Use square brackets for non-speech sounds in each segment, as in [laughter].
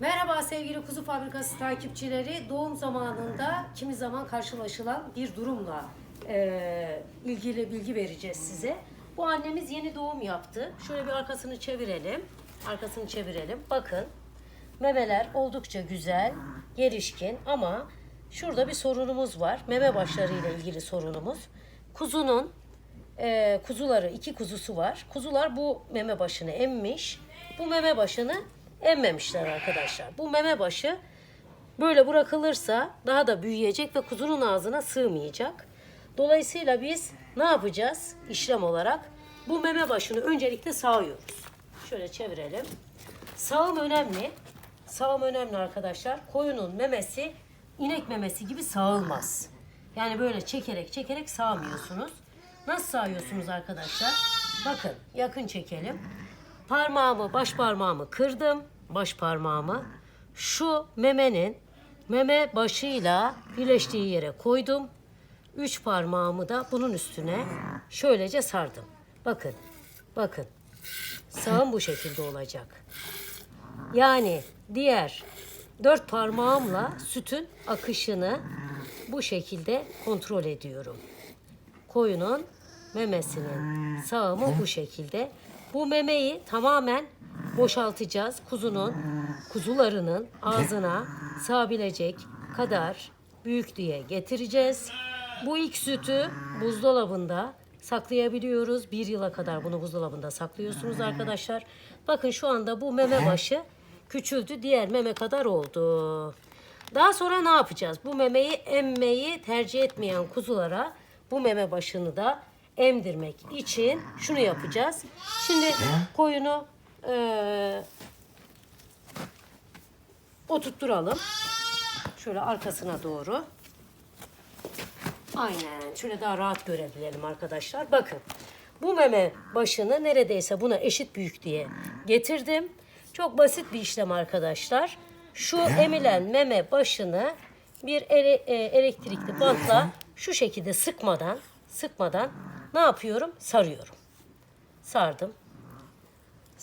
Merhaba sevgili Kuzu Fabrikası takipçileri. Doğum zamanında kimi zaman karşılaşılan bir durumla e, ilgili bilgi vereceğiz size. Bu annemiz yeni doğum yaptı. Şöyle bir arkasını çevirelim. Arkasını çevirelim. Bakın memeler oldukça güzel, gelişkin ama şurada bir sorunumuz var. Meme başlarıyla ilgili sorunumuz. Kuzunun e, kuzuları, iki kuzusu var. Kuzular bu meme başını emmiş. Bu meme başını emmemişler arkadaşlar. Bu meme başı böyle bırakılırsa daha da büyüyecek ve kuzunun ağzına sığmayacak. Dolayısıyla biz ne yapacağız işlem olarak? Bu meme başını öncelikle sağıyoruz. Şöyle çevirelim. Sağım önemli. Sağım önemli arkadaşlar. Koyunun memesi inek memesi gibi sağılmaz. Yani böyle çekerek çekerek sağmıyorsunuz. Nasıl sağıyorsunuz arkadaşlar? Bakın yakın çekelim. Parmağımı, baş parmağımı kırdım. Baş parmağımı. Şu memenin meme başıyla birleştiği yere koydum. Üç parmağımı da bunun üstüne şöylece sardım. Bakın, bakın. Sağım bu şekilde olacak. Yani diğer dört parmağımla sütün akışını bu şekilde kontrol ediyorum. Koyunun memesinin sağımı bu şekilde. Bu memeyi tamamen boşaltacağız. Kuzunun, kuzularının ağzına sığabilecek kadar büyüklüğe getireceğiz. Bu ilk sütü buzdolabında saklayabiliyoruz. Bir yıla kadar bunu buzdolabında saklıyorsunuz arkadaşlar. Bakın şu anda bu meme başı küçüldü. Diğer meme kadar oldu. Daha sonra ne yapacağız? Bu memeyi emmeyi tercih etmeyen kuzulara bu meme başını da emdirmek için şunu yapacağız. Şimdi koyunu eee oturtturalım. Şöyle arkasına doğru. Aynen. Şöyle daha rahat görebilelim arkadaşlar. Bakın. Bu meme başını neredeyse buna eşit büyüklüğe getirdim. Çok basit bir işlem arkadaşlar. Şu emilen meme başını bir ele- e, elektrikli bantla şu şekilde sıkmadan sıkmadan ne yapıyorum? Sarıyorum. Sardım.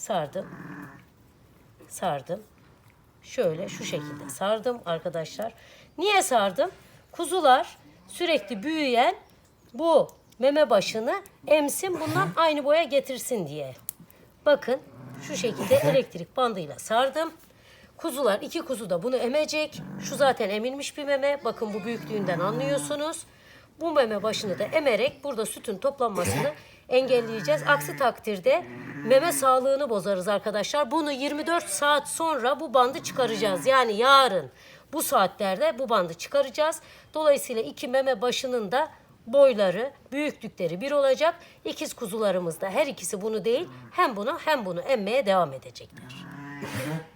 Sardım. Sardım. Şöyle şu şekilde sardım arkadaşlar. Niye sardım? Kuzular sürekli büyüyen bu meme başını emsin bundan aynı boya getirsin diye. Bakın şu şekilde elektrik bandıyla sardım. Kuzular iki kuzu da bunu emecek. Şu zaten emilmiş bir meme. Bakın bu büyüklüğünden anlıyorsunuz. Bu meme başını da emerek burada sütün toplanmasını [laughs] engelleyeceğiz. Aksi takdirde meme sağlığını bozarız arkadaşlar. Bunu 24 saat sonra bu bandı çıkaracağız. Yani yarın bu saatlerde bu bandı çıkaracağız. Dolayısıyla iki meme başının da boyları, büyüklükleri bir olacak. İkiz kuzularımız da her ikisi bunu değil hem bunu hem bunu emmeye devam edecekler. [laughs]